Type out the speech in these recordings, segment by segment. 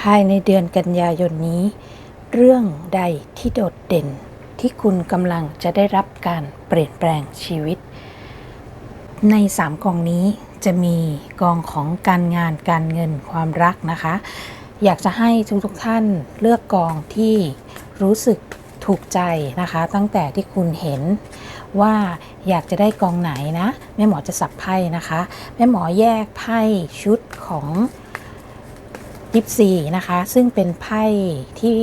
ภายในเดือนกันยายนนี้ เรื่องใดที่โดดเด่นที่คุณกำลังจะได้รับการเปลี่ยนแปลงชีวิต ใน 3กองนี้จะมีกองของการงานการเงินความรักนะคะ อยากจะให้ทุกๆท่านเลือกกองที่รู้สึกถูกใจนะคะ ตั้งแต่ที่คุณเห็นว่าอยากจะได้กองไหนนะ แม่หมอจะสับไพ่นะคะ แม่หมอแยกไพ่ชุดของ ยิปซีนะคะ ซึ่งเป็นไพ่ที่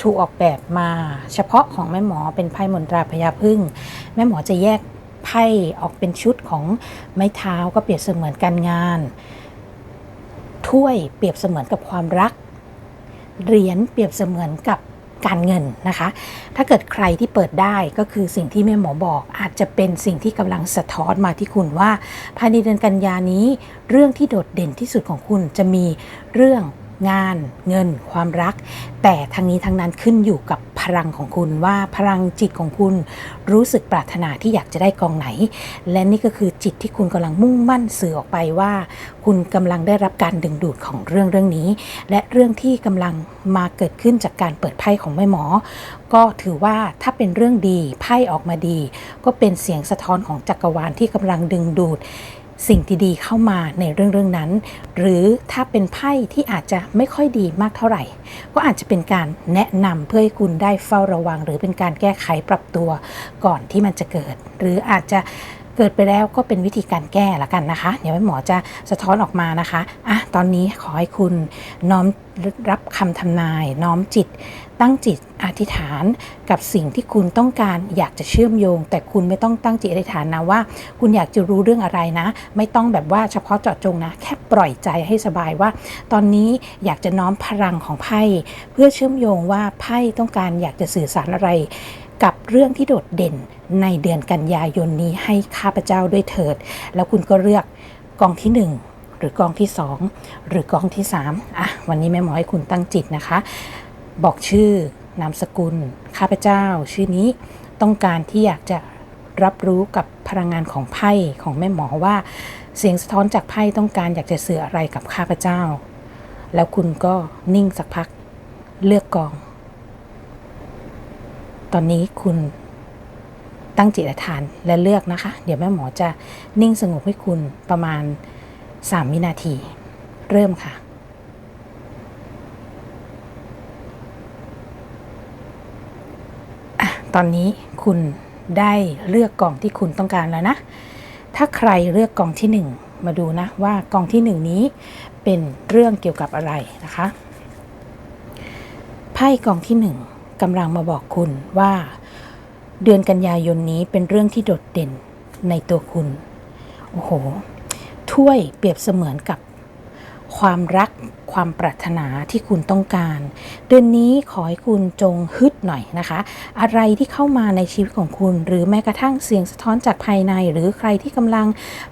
ถูกออกแบบมาเฉพาะของแม่หมอเป็นไพ่มนตราพญาพึ่ง แม่หมอจะแยกไพ่ออกเป็นชุดของไม้เท้าก็เปรียบเสมือนการงาน ถ้วยเปรียบเสมือนกับความรัก เหรียญเปรียบเสมือนกับการเงินนะคะ ถ้าเกิดใครที่เปิดได้ก็คือสิ่งที่แม่หมอบอก อาจจะเป็นสิ่งที่กำลังสะท้อนมาที่คุณว่า ภายในเดือนกันยานี้ เรื่องที่โดดเด่นที่สุดของคุณจะมีเรื่อง งานเงินความรัก แต่ทั้งนี้ทั้งนั้นขึ้นอยู่กับพลังของคุณว่าพลังจิตของคุณรู้สึกปรารถนาที่อยากจะได้กองไหน และนี่ก็คือจิตที่คุณกำลังมุ่งมั่นสื่อออกไปว่า คุณกำลังได้รับการดึงดูดของเรื่องเรื่องนี้ และเรื่องที่กำลังมาเกิดขึ้นจากการเปิดไพ่ของแม่หมอ ก็ถือว่าถ้าเป็นเรื่องดีไพ่ออกมาดี ก็เป็นเสียงสะท้อนของจักรวาลที่กำลังดึงดูด สิ่งที่ดีเข้ามาในเรื่องเรื่องนั้น หรือถ้าเป็นไพ่ที่อาจจะไม่ค่อยดีมากเท่าไหร่ ก็อาจจะเป็นการแนะนำเพื่อให้คุณได้เฝ้าระวัง หรือเป็นการแก้ไขปรับตัวก่อนที่มันจะเกิด หรืออาจจะ เกิดไปแล้วก็เป็นวิธีการแก้ละกันนะคะ เดี๋ยวหมอจะสะท้อนออกมานะคะอะตอนนี้ขอให้คุณน้อมรับคำทำนาย น้อมจิต ตั้งจิตอธิษฐานกับสิ่งที่คุณต้องการอยากจะเชื่อมโยง แต่คุณไม่ต้องตั้งจิตอธิษฐานนะว่า คุณอยากจะรู้เรื่องอะไรนะ ไม่ต้องแบบว่าเฉพาะเจาะจงนะ แค่ปล่อยใจให้สบายว่า ตอนนี้อยากจะน้อมพลังของไพ่เพื่อเชื่อมโยงว่าไพ่ต้องการอยากจะสื่อสารอะไรกับเรื่องที่โดดเด่น ในเดือนกันยายนนี้ให้ข้าพเจ้าด้วยเถิด แล้วคุณก็เลือกกองที่หนึ่งหรือกองที่สองหรือกองที่สามอะวันนี้แม่หมอให้คุณตั้งจิตนะคะ บอกชื่อนามสกุล ข้าพเจ้า ชื่อนี้ต้องการที่อยากจะรับรู้กับพลังงานของไพ่ของแม่หมอว่า เสียงสะท้อนจากไพ่ต้องการอยากจะสื่ออะไรกับข้าพเจ้า แล้วคุณก็นิ่งสักพักเลือกกอง ตอนนี้คุณ ตั้งจิตอธิษฐานและเลือกนะคะ เดี๋ยวแม่หมอจะนิ่งสงบให้คุณประมาณ 3 วินาที เริ่มค่ะตอนนี้คุณได้เลือกกล่องที่คุณต้องการแล้วนะ ถ้าใครเลือกกล่องที่หนึ่งมาดูนะว่ากล่องที่หนึ่งนี้เป็นเรื่องเกี่ยวกับอะไรนะคะ ไพ่กล่องที่หนึ่งกำลังมาบอกคุณว่า เดือนกันยายนนี้เป็นเรื่องที่โดดเด่นในตัวคุณ โอ้โห ถ้วยเปรียบเสมือนกับความรักความปรารถนาที่คุณต้องการ เดือนนี้ขอให้คุณจงฮึดหน่อยนะคะ อะไรที่เข้ามาในชีวิตของคุณ หรือแม้กระทั่งเสียงสะท้อนจากภายใน หรือใครที่กำลัง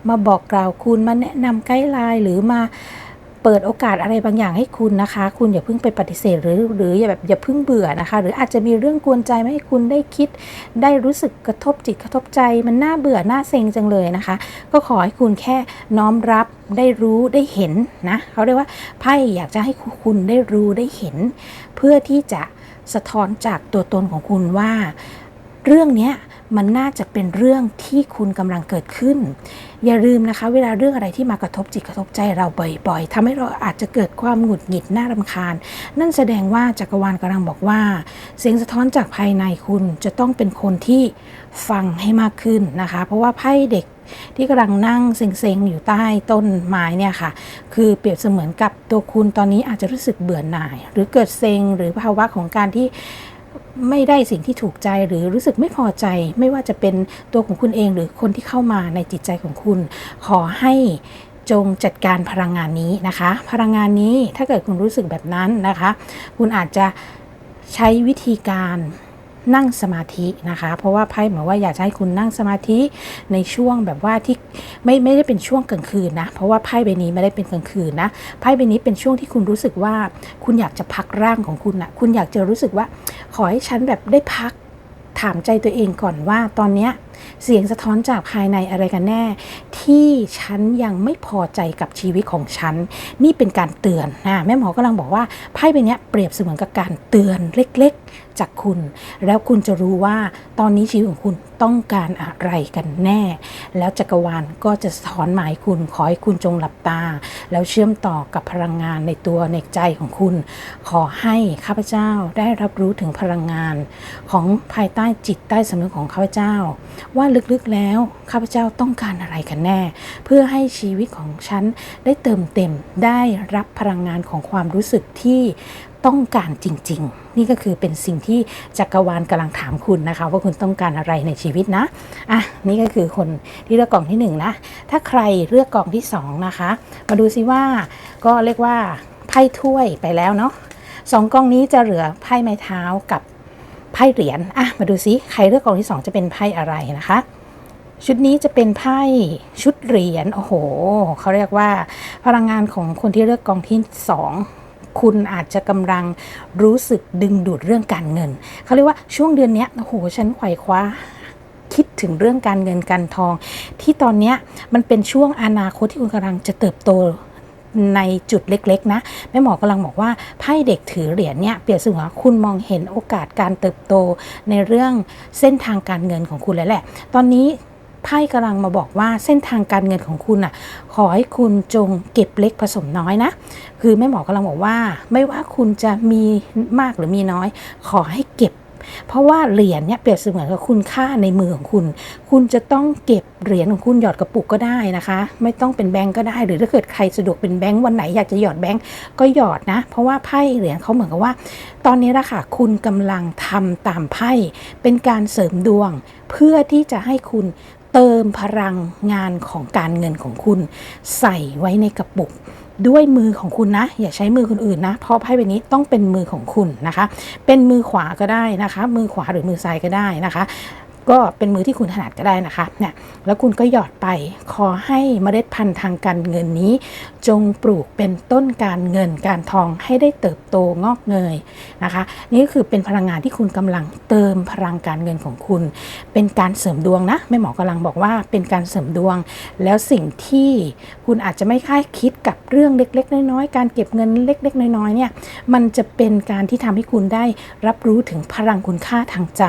มาบอกกล่าวคุณมาแนะนำไกด์ไลน์หรือมา เปิดโอกาสอะไรบางอย่างให้คุณนะคะ คุณอย่าเพิ่งไปปฏิเสธหรือหรืออย่าแบบอย่าเพิ่งเบื่อนะคะ หรืออาจจะมีเรื่องกวนใจไม่ให้คุณได้คิด ได้รู้สึกกระทบจิตกระทบใจ มันน่าเบื่อน่าเซ็งจังเลยนะคะ ก็ขอให้คุณแค่น้อมรับได้รู้ได้เห็นนะเขาเรียกว่าไพ่อยากจะให้คุณได้รู้ได้เห็น เพื่อที่จะสะท้อนจากตัวตนของคุณว่า เรื่องเนี้ย มันน่าจะเป็นเรื่องที่คุณกำลังเกิดขึ้น อย่าลืมนะคะ เวลาเรื่องอะไรที่มากระทบจิตกระทบใจเราบ่อยๆทำให้เราอาจจะเกิดความหงุดหงิดน่ารำคาญ นั่นแสดงว่าจักรวาลกำลังบอกว่า เสียงสะท้อนจากภายในคุณจะต้องเป็นคนที่ฟังให้มากขึ้นนะคะ เพราะว่าไพ่เด็กที่กำลังนั่งเซ็งๆ อยู่ใต้ต้นไม้เนี่ยค่ะ คือเปรียบเสมือนกับตัวคุณตอนนี้อาจจะรู้สึกเบื่อหน่าย หรือเกิดเซ็งหรือภาวะของการที่ ไม่ได้สิ่งที่ถูกใจหรือรู้สึกไม่พอใจ ไม่ว่าจะเป็นตัวของคุณเองหรือคนที่เข้ามาในจิตใจของคุณ ขอให้จงจัดการพลังงานนี้นะคะ พลังงานนี้ถ้าเกิดคุณรู้สึกแบบนั้นนะคะ คุณอาจจะใช้วิธีการ นั่งสมาธินะคะ เพราะว่าไพ่เหมือนว่าอยากจะให้คุณนั่งสมาธิในช่วงแบบว่าที่ไม่ไม่ได้เป็นช่วงกลางคืนนะ เพราะว่าไพ่ใบนี้ไม่ได้เป็นกลางคืนนะไพ่ใบนี้เป็นช่วงที่คุณรู้สึกว่าคุณอยากจะพักร่างของคุณนะคุณอยากจะรู้สึกว่า ขอให้ฉันแบบได้พักถามใจตัวเองก่อนว่าตอนเนี้ย เสียงสะท้อนจากภายในอะไรกันแน่ ที่ฉันยังไม่พอใจกับชีวิตของฉัน นี่เป็นการเตือนนะแม่หมอกำลังบอกว่าไพ่ใบเนี้ยเปรียบเสมือนกับการเตือนเล็กๆจากคุณ แล้วคุณจะรู้ว่าตอนนี้ชีวิตของคุณต้องการอะไรกันแน่ แล้วจักรวาลก็จะสะท้อนหมายคุณขอให้คุณจงหลับตา แล้วเชื่อมต่อกับพลังงานในตัวในใจของคุณ ขอให้ข้าพเจ้าได้รับรู้ถึงพลังงาน ของภายใต้จิตใต้สำนึกของข้าพเจ้าว่าลึกๆแล้วข้าพเจ้าต้องการอะไรกันแน่ เพื่อให้ชีวิตของฉันได้เติมเต็มได้รับพลังงานของความรู้สึกที่ต้องการจริง ๆ นี่ก็คือเป็นสิ่งที่จักรวาลกำลังถามคุณนะคะ ว่าคุณต้องการอะไรในชีวิตนะอะนี่ก็คือคนที่เลือกกล่องที่หนึ่งนะถ้าใครเลือกกล่องที่สองนะคะ มาดูซิว่าก็เรียกว่าไพ่ถ้วยไปแล้วเนาะสองกล่องนี้จะเหลือไพ่ไม้เท้ากับ ไพ่เหรียญอะมาดูซิใครเลือกกองที่สองจะเป็นไพ่อะไรนะคะ ชุดนี้จะเป็นไพ่ชุดเหรียญโอ้โหเขาเรียกว่า พลังงานของคนที่เลือกกองที่สองคุณอาจจะกำลังรู้สึกดึงดูดเรื่องการเงิน เขาเรียกว่าช่วงเดือนนี้โอ้โหฉันไขว่คว้าคิดถึงเรื่องการเงินการทอง ที่ตอนนี้มันเป็นช่วงอนาคตที่คุณกำลังจะเติบโต ในจุดเล็กๆนะแม่หมอกำลังบอกว่าไพ่เด็กถือเหรียญเนี่ยเปรียบเสมือนว่าคุณมองเห็นโอกาสการเติบโตในเรื่องเส้นทางการเงินของคุณแล้วแหละ ตอนนี้ไพ่กำลังมาบอกว่าเส้นทางการเงินของคุณอะ ขอให้คุณจงเก็บเล็กผสมน้อยนะ คือแม่หมอกำลังบอกว่า ไม่ว่าคุณจะมีมากหรือมีน้อย ขอให้เก็บ เพราะว่าเหรียญเนี่ยเปรียบเสมือนกับคุณค่าในมือของคุณ คุณจะต้องเก็บเหรียญของคุณหยอดกระปุกก็ได้นะคะ ไม่ต้องเป็นแบงก์ก็ได้ หรือถ้าเกิดใครสะดวกเป็นแบงก์วันไหนอยากจะหยอดแบงก์ก็หยอดนะ เพราะว่าไพ่เหรียญเขาเหมือนกับว่า ตอนนี้ละค่ะคุณกำลังทำตามไพ่เป็นการเสริมดวง เพื่อที่จะให้คุณเติมพลังงานของการเงินของคุณ ใส่ไว้ในกระปุก ด้วยมือของคุณนะ อย่าใช้มือคนอื่นนะ เพราะไพ่ใบนี้ต้องเป็นมือของคุณนะคะ เป็นมือขวาก็ได้นะคะ มือขวาหรือมือซ้ายก็ได้นะคะ ก็เป็นมือที่คุณถนัดก็ได้นะคะเนี่ยแล้วคุณก็หยอดไปขอให้เมล็ดพันธุ์ทางการเงินนี้ จงปลูกเป็นต้นการเงินการทองให้ได้เติบโตงอกเงยนะคะ นี่ก็คือเป็นพลังงานที่คุณกำลังเติมพลังการเงินของคุณ เป็นการเสริมดวงนะแม่หมอกำลังบอกว่าเป็นการเสริมดวง แล้วสิ่งที่คุณอาจจะไม่คาดคิดกับเรื่องเล็ก ๆ น้อยๆการเก็บเงินเล็ก ๆ น้อยๆเนี่ยมันจะเป็นการที่ทำให้คุณได้รับรู้ถึงพลังคุณค่าทางใจ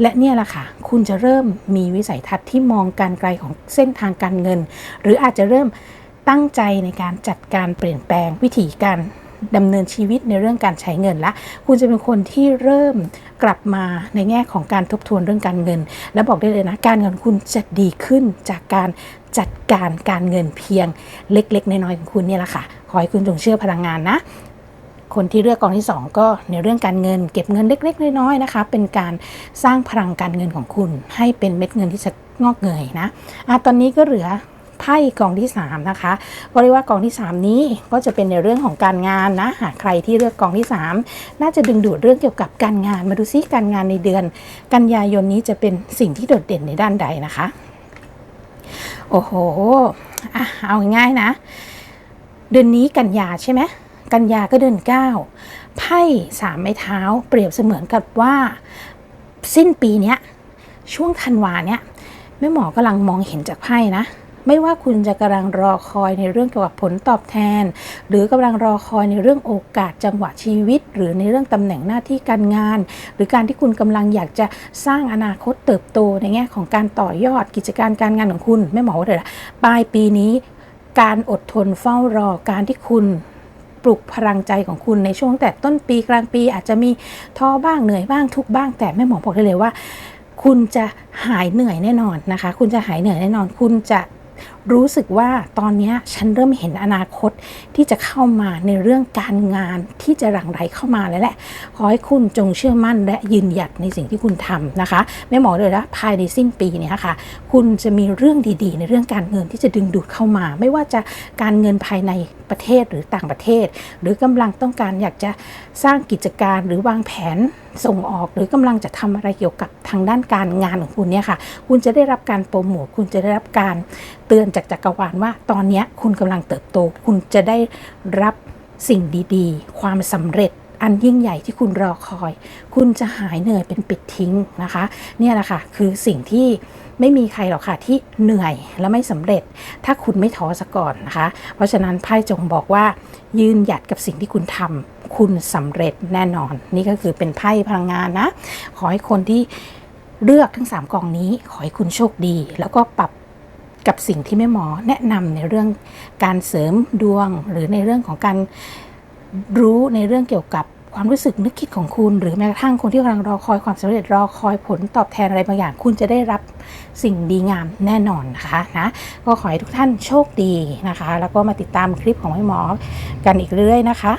และเนี่ยแหละค่ะคุณจะเริ่มมีวิสัยทัศน์ที่มองการไกลของเส้นทางการเงิน หรืออาจจะเริ่มตั้งใจในการจัดการเปลี่ยนแปลงวิธีการดำเนินชีวิตในเรื่องการใช้เงินละ คุณจะเป็นคนที่เริ่มกลับมาในแง่ของการทบทวนเรื่องการเงิน และบอกได้เลยนะ การเงินคุณจะดีขึ้นจากการจัดการการเงินเพียงเล็ก ๆ น้อยๆของคุณเนี่ยแหละค่ะ ขอให้คุณจงเชื่อพลังงานนะ คนที่เลือกกองที่ 2 ก็ในเรื่องการเงิน เก็บเงินเล็ก ๆ น้อยๆนะคะ เป็นการสร้างพลังการเงินของคุณ ให้เป็นเม็ดเงินที่จะงอกเงยนะอะตอนนี้ก็เหลือไพ่กองที่ 3 นะคะก็เรียกว่ากองที่ 3 นี้ก็จะเป็นในเรื่องของการงานนะหากใครที่เลือกกองที่ 3 น่าจะดึงดูดเรื่องเกี่ยวกับการงาน มาดูซิการงานในเดือน กันยายนนี้จะเป็นสิ่งที่โดดเด่นในด้านใดนะคะ โอ้โหอะเอาง่ายๆนะ เดือนนี้กันยาใช่ไหม กันยาก็เดือน9ไพ่สามไม้เท้าเปรียบเสมือนกับว่า สิ้นปีเนี้ยช่วงธันวาเนี้ยแม่หมอกำลังมองเห็นจากไพ่นะไม่ว่าคุณจะกำลังรอคอยในเรื่องเกี่ยวกับผลตอบแทน หรือกำลังรอคอยในเรื่องโอกาสจังหวะชีวิต หรือในเรื่องตำแหน่งหน้าที่การงาน หรือการที่คุณกำลังอยากจะสร้างอนาคตเติบโตในแง่ของการต่อยอดกิจการการงานของคุณแม่หมอว่าเลยนะปลายปีนี้ การอดทนเฝ้ารอการที่คุณ ปลุกพลังใจของคุณในช่วงแต่ต้นปีกลางปี อาจจะมีท้อบ้างเหนื่อยบ้างทุกบ้าง แต่แม่หมอบอกได้เลยว่า คุณจะหายเหนื่อยแน่นอนนะคะ คุณจะหายเหนื่อยแน่นอน คุณจะรู้สึกว่าตอนนี้ฉันเริ่มเห็นอนาคตที่จะเข้ามาในเรื่องการงานที่จะหลั่งไหลเข้ามาแล้วแหละ ขอให้คุณจงเชื่อมั่นและยืนหยัดในสิ่งที่คุณทำนะคะแม่หมอเลยนะภายในสิ้นปีเนี้ค่ะ คุณจะมีเรื่องดีๆ ในเรื่องการเงินที่จะดึงดูดเข้ามา ไม่ว่าจะการเงินภายในประเทศหรือต่างประเทศ หรือกำลังต้องการอยากจะสร้างกิจการหรือวางแผนส่งออกหรือกำลังจะทำอะไรเกี่ยวกับทางด้านการงานของคุณเนี่ยค่ะ คุณจะได้รับการโปรโมทคุณจะได้รับการเตือนจากจักรวาลว่า ตอนนี้คุณกำลังเติบโต คุณจะได้รับสิ่งดีๆ ความสำเร็จอันยิ่งใหญ่ที่คุณรอคอย คุณจะหายเหนื่อยเป็นปิดทิ้งนะคะ เนี่ยแหละค่ะ คือสิ่งที่ไม่มีใครหรอกค่ะที่เหนื่อยและไม่สำเร็จ ถ้าคุณไม่ท้อซะก่อนนะคะ เพราะฉะนั้นไพ่จงบอกว่า ยืนหยัดกับสิ่งที่คุณทำคุณสำเร็จแน่นอน นี่ก็คือเป็นไพ่พลังงานนะ ขอให้คนที่เลือกทั้ง 3กองนี้ ขอให้คุณโชคดี แล้วก็ปรับ กับสิ่งที่แม่หมอแนะนำในเรื่องการเสริมดวง หรือในเรื่องของการรู้ในเรื่องเกี่ยวกับความรู้สึกนึกคิดของคุณ หรือแม้กระทั่งคนที่กำลังรอคอยความสำเร็จรอคอยผลตอบแทนอะไรบางอย่าง คุณจะได้รับสิ่งดีงามแน่นอนนะคะนะก็ขอให้ทุกท่านโชคดีนะคะ แล้วก็มาติดตามคลิปของแม่หมอกันอีกเรื่อยนะคะ